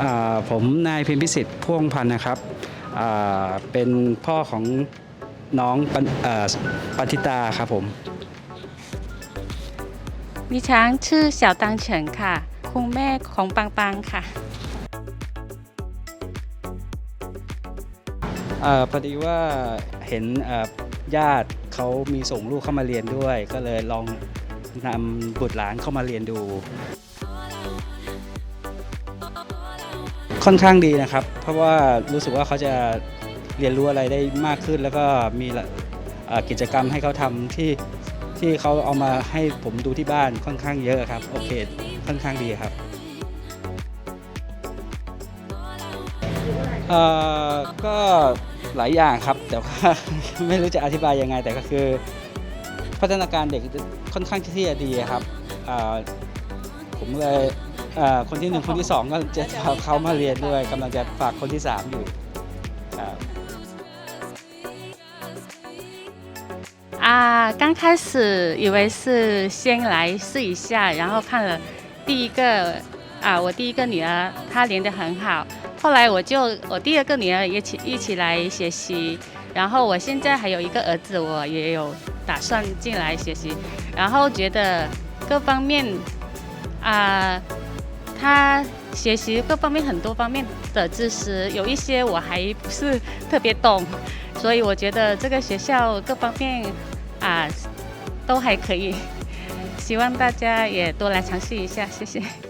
อ่าผมนายเพ็ญพิสิทธิ์พ่วงพันธ์นะครับอ่าเป็นพ่อของน้องปันอ่าปันทิตาครับผมดิฉันชื่อเสี่ยวตังเฉินค่ะ คุณแม่ของปังปังค่ะเอ่อพอดีว่าเห็นเอ่อญาติเขามีส่งลูกเข้ามาเรียนด้วย ก็เลยลองนำบุตรหลานเข้ามาเรียนดู ค่อนข้างดีนะครับ เพราะว่ารู้สึกว่าเขาจะเรียนรู้อะไรได้มากขึ้น แล้วก็มีกิจกรรมให้เขาทำที่ที่เขาเอามาให้ผมดูที่บ้านค่อนข้างเยอะครับโอเคค่อนข้างดีครับก็หลายอย่างครับ แต่ว่าไม่รู้จะอธิบายยังไง แต่ก็คือ พัฒนาการเด็กค่อนข้างที่จะดีครับผมเลย อ่าคนที่หนึ่งคนที่สองก็จะเอาเขามาเรียนด้วยกำลังจะฝากคนที่สามอยู่ครับ 啊，刚开始以为是先来试一下，然后看了第一个啊，我第一个女儿她练得很好，后来我就我第二个女儿一起一起来学习，然后我现在还有一个儿子，我也有打算进来学习，然后觉得各方面啊， 他学习各方面很多方面的知识，有一些我还不是特别懂，所以我觉得这个学校各方面啊都还可以，希望大家也多来尝试一下，谢谢。